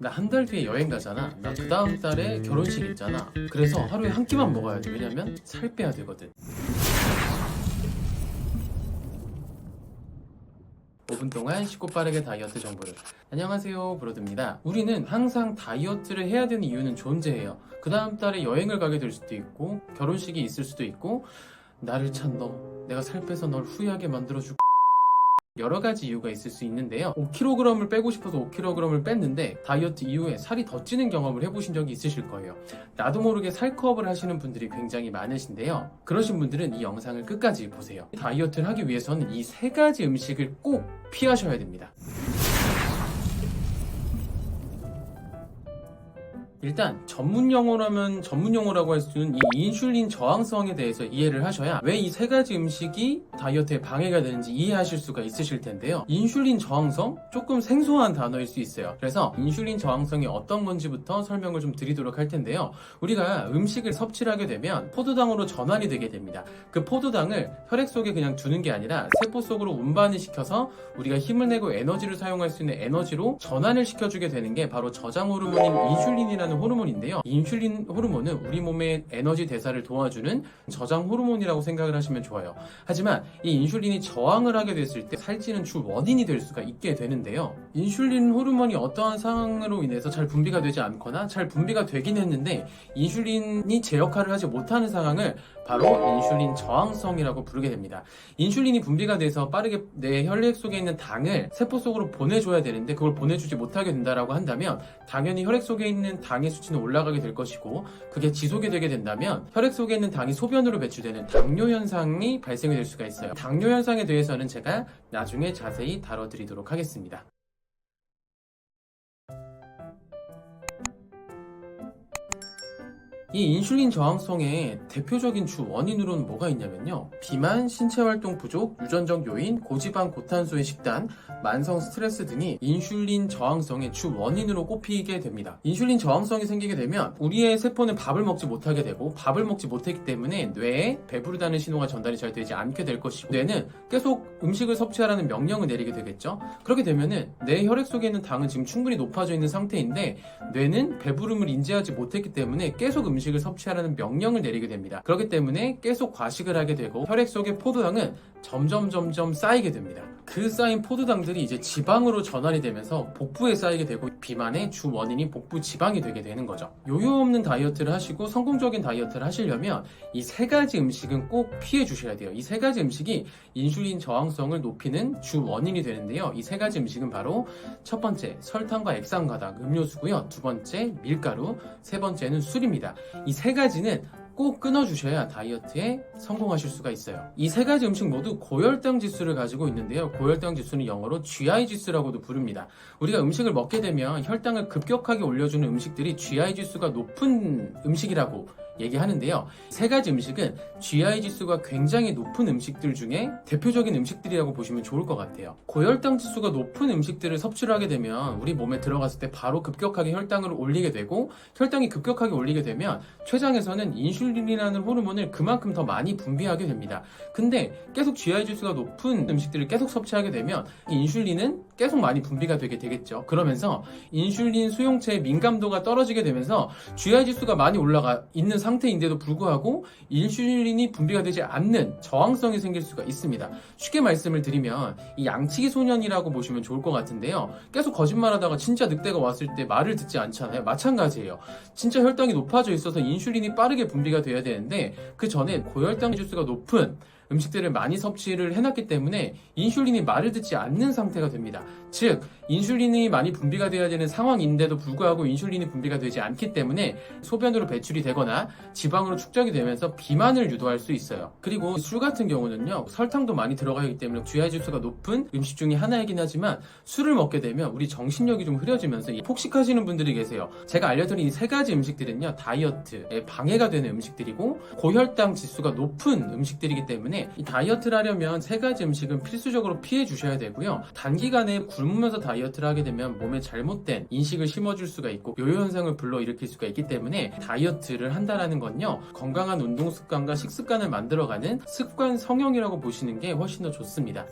나 한 달 뒤에 여행 가잖아. 나 그 다음 달에 결혼식 있잖아. 그래서 하루에 한 끼만 먹어야 돼. 왜냐면 살 빼야 되거든. 5분 동안 쉽고 빠르게 다이어트 정보를. 안녕하세요, 브로드입니다. 우리는 항상 다이어트를 해야 되는 이유는 존재해요. 그 다음 달에 여행을 가게 될 수도 있고, 결혼식이 있을 수도 있고, 나를 찬 너, 내가 살 빼서 널 후회하게 만들어줄 여러 가지 이유가 있을 수 있는데요. 5kg을 빼고 싶어서 5kg을 뺐는데 다이어트 이후에 살이 더 찌는 경험을 해보신 적이 있으실 거예요. 나도 모르게 살커업을 하시는 분들이 굉장히 많으신데요. 그러신 분들은 이 영상을 끝까지 보세요. 다이어트를 하기 위해서는 이 세 가지 음식을 꼭 피하셔야 됩니다. 일단 전문 용어라면 전문 용어라고 할 수는 이 인슐린 저항성에 대해서 이해를 하셔야 왜 이 세 가지 음식이 다이어트에 방해가 되는지 이해하실 수가 있으실 텐데요. 인슐린 저항성 조금 생소한 단어일 수 있어요. 그래서 인슐린 저항성이 어떤 건지부터 설명을 좀 드리도록 할 텐데요. 우리가 음식을 섭취를 하게 되면 포도당으로 전환이 되게 됩니다. 그 포도당을 혈액 속에 그냥 두는 게 아니라 세포 속으로 운반을 시켜서 우리가 힘을 내고 에너지를 사용할 수 있는 에너지로 전환을 시켜주게 되는 게 바로 저장 호르몬인 인슐린이라는 호르몬인데요. 이 인슐린 호르몬은 우리 몸의 에너지 대사를 도와주는 저장 호르몬이라고 생각을 하시면 좋아요. 하지만 이 인슐린이 저항을 하게 됐을 때 살찌는 주 원인이 될 수가 있게 되는데요. 인슐린 호르몬이 어떠한 상황으로 인해서 잘 분비가 되지 않거나 잘 분비가 되긴 했는데 인슐린이 제 역할을 하지 못하는 상황을 바로 인슐린 저항성이라고 부르게 됩니다. 인슐린이 분비가 돼서 빠르게 내 혈액 속에 있는 당을 세포 속으로 보내줘야 되는데 그걸 보내주지 못하게 된다라고 한다면 당연히 혈액 속에 있는 당의 수치는 올라가게 될 것이고 그게 지속이 되게 된다면 혈액 속에 있는 당이 소변으로 배출되는 당뇨 현상이 발생이 될 수가 있어요. 당뇨 현상에 대해서는 제가 나중에 자세히 다뤄드리도록 하겠습니다. 이 인슐린 저항성의 대표적인 주 원인으로는 뭐가 있냐면요. 비만, 신체 활동 부족, 유전적 요인, 고지방 고탄수의 식단, 만성 스트레스 등이 인슐린 저항성의 주 원인으로 꼽히게 됩니다. 인슐린 저항성이 생기게 되면 우리의 세포는 밥을 먹지 못하게 되고 밥을 먹지 못했기 때문에 뇌에 배부르다는 신호가 전달이 잘 되지 않게 될 것이고 뇌는 계속 음식을 섭취하라는 명령을 내리게 되겠죠. 그렇게 되면은 내 혈액 속에 있는 당은 지금 충분히 높아져 있는 상태인데 뇌는 배부름을 인지하지 못했기 때문에 계속 음식 을 섭취하라는 명령을 내리게 됩니다. 그렇기 때문에 계속 과식을 하게 되고 혈액 속의 포도당은 점점 점점 쌓이게 됩니다. 그 쌓인 포도당들이 이제 지방으로 전환이 되면서 복부에 쌓이게 되고 비만의 주 원인이 복부 지방이 되게 되는 거죠. 요요 없는 다이어트를 하시고 성공적인 다이어트를 하시려면 이 세 가지 음식은 꼭 피해 주셔야 돼요. 이 세 가지 음식이 인슐린 저항성을 높이는 주 원인이 되는데요. 이 세 가지 음식은 바로 첫 번째 설탕과 액상과당 음료수고요. 두 번째 밀가루, 세 번째는 술입니다. 이 세 가지는 꼭 끊어주셔야 다이어트에 성공하실 수가 있어요. 이 세 가지 음식 모두 고혈당 지수를 가지고 있는데요. 고혈당 지수는 영어로 GI 지수라고도 부릅니다. 우리가 음식을 먹게 되면 혈당을 급격하게 올려주는 음식들이 GI 지수가 높은 음식이라고 얘기하는데요. 세 가지 음식은 GI 지수가 굉장히 높은 음식들 중에 대표적인 음식들이라고 보시면 좋을 것 같아요. 고혈당 지수가 높은 음식들을 섭취를 하게 되면 우리 몸에 들어갔을 때 바로 급격하게 혈당을 올리게 되고 혈당이 급격하게 올리게 되면 췌장에서는 인슐린이라는 호르몬을 그만큼 더 많이 분비하게 됩니다. 근데 계속 GI 지수가 높은 음식들을 계속 섭취하게 되면 이 인슐린은 계속 많이 분비가 되게 되겠죠. 그러면서 인슐린 수용체의 민감도가 떨어지게 되면서 GI 지수가 많이 올라가 있는 상 태인데도 불구하고 인슐린이 분비가 되지 않는 저항성이 생길 수가 있습니다. 쉽게 말씀을 드리면 이 양치기 소년이라고 보시면 좋을 것 같은데요. 계속 거짓말하다가 진짜 늑대가 왔을 때 말을 듣지 않잖아요. 마찬가지예요. 진짜 혈당이 높아져 있어서 인슐린이 빠르게 분비가 돼야 되는데 그 전에 고혈당 지수가 높은 음식들을 많이 섭취를 해놨기 때문에 인슐린이 말을 듣지 않는 상태가 됩니다. 즉, 인슐린이 많이 분비가 되어야 되는 상황인데도 불구하고 인슐린이 분비가 되지 않기 때문에 소변으로 배출이 되거나 지방으로 축적이 되면서 비만을 유도할 수 있어요. 그리고 술 같은 경우는요, 설탕도 많이 들어가기 때문에 GI 지수가 높은 음식 중에 하나이긴 하지만 술을 먹게 되면 우리 정신력이 좀 흐려지면서 폭식하시는 분들이 계세요. 제가 알려드린 이 세 가지 음식들은요, 다이어트에 방해가 되는 음식들이고 고혈당 지수가 높은 음식들이기 때문에 이 다이어트를 하려면 세 가지 음식은 필수적으로 피해 주셔야 되고요. 단기간에 굶으면서 다이어트를 하게 되면 몸에 잘못된 인식을 심어줄 수가 있고 요요 현상을 불러일으킬 수가 있기 때문에 다이어트를 한다라는 건요. 건강한 운동 습관과 식습관을 만들어가는 습관 성형이라고 보시는 게 훨씬 더 좋습니다.